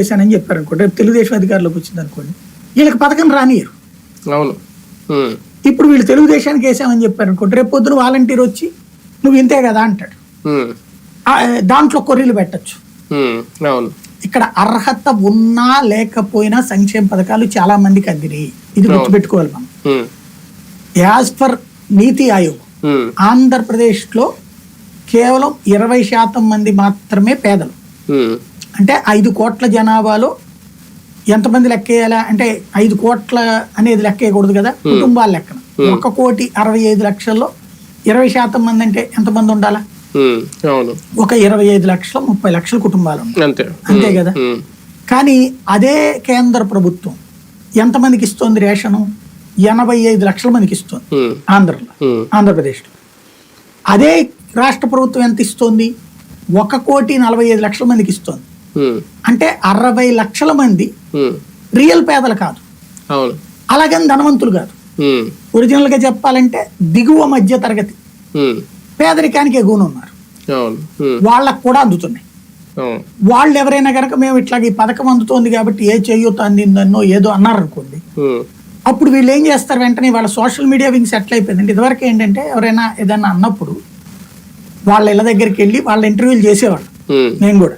చేశానని చెప్పారు అనుకోండి రేపు తెలుగుదేశం అధికారంలోకి వచ్చింది అనుకోండి వీళ్ళకి పథకం రానియరు అవును. ఇప్పుడు వీళ్ళు తెలుగుదేశానికి వేసామని చెప్పారు అనుకోండి రేపు పొద్దున వాలంటీర్ వచ్చి నువ్వు ఇంతే కదా అంటాడు. దాంట్లో కొర్రీలు పెట్టచ్చు. ఇక్కడ అర్హత ఉన్నా లేకపోయినా సంక్షేమ పథకాలు చాలా మందికి అందినాయి ఇది గుర్తుపెట్టుకోవాలి మనం. యాజ్ పర్ నీతి ఆయోగ్ ఉమ్, ఆంధ్రప్రదేశ్లో కేవలం ఇరవై శాతం మంది మాత్రమే పేదలు. అంటే ఐదు కోట్ల జనాభాలో ఎంతమంది లెక్కేయాలా? అంటే ఐదు కోట్ల అనేది లెక్కేయకూడదు కదా కుటుంబాల లెక్కన. ఒక కోటి అరవై ఐదు లక్షల్లో ఇరవై శాతం మంది అంటే ఎంతమంది ఉండాలా? ఒక ఇరవై ఐదు లక్షల ముప్పై లక్షల కుటుంబాలు అంతే. అంతే కదా? కానీ అదే కేంద్ర ప్రభుత్వం ఎంతమందికి ఇస్తోంది రేషను? ఎనభై ఐదు లక్షల మందికి ఇస్తుంది ఆంధ్రలో ఆంధ్రప్రదేశ్లో. అదే రాష్ట్ర ప్రభుత్వం ఎంత ఇస్తోంది? ఒక కోటి నలభై ఐదు లక్షల మందికి ఇస్తోంది. అంటే అరవై లక్షల మంది రియల్ పేదలు కాదు. అలాగని ధనవంతులు కాదు. ఉమ్, ఒరిజినల్గా చెప్పాలంటే దిగువ మధ్య తరగతి పేదరికానికి ఎగువన ఉన్నారు వాళ్ళకు కూడా అందుతున్నాయి. వాళ్ళు ఎవరైనా కనుక మేము ఇట్లాగ ఈ పథకం అందుతోంది కాబట్టి ఏ చేయూత అందిందన్నో ఏదో అన్నారనుకోండి అప్పుడు వీళ్ళు ఏం చేస్తారు వెంటనే వాళ్ళ సోషల్ మీడియా వింగ్ సెటిల్ అయిపోయిందండి. ఇదివరకు ఏంటంటే ఎవరైనా ఏదైనా అన్నప్పుడు వాళ్ళ ఇళ్ళ దగ్గరికి వెళ్ళి వాళ్ళ ఇంటర్వ్యూలు చేసేవాళ్ళు. నేను కూడా.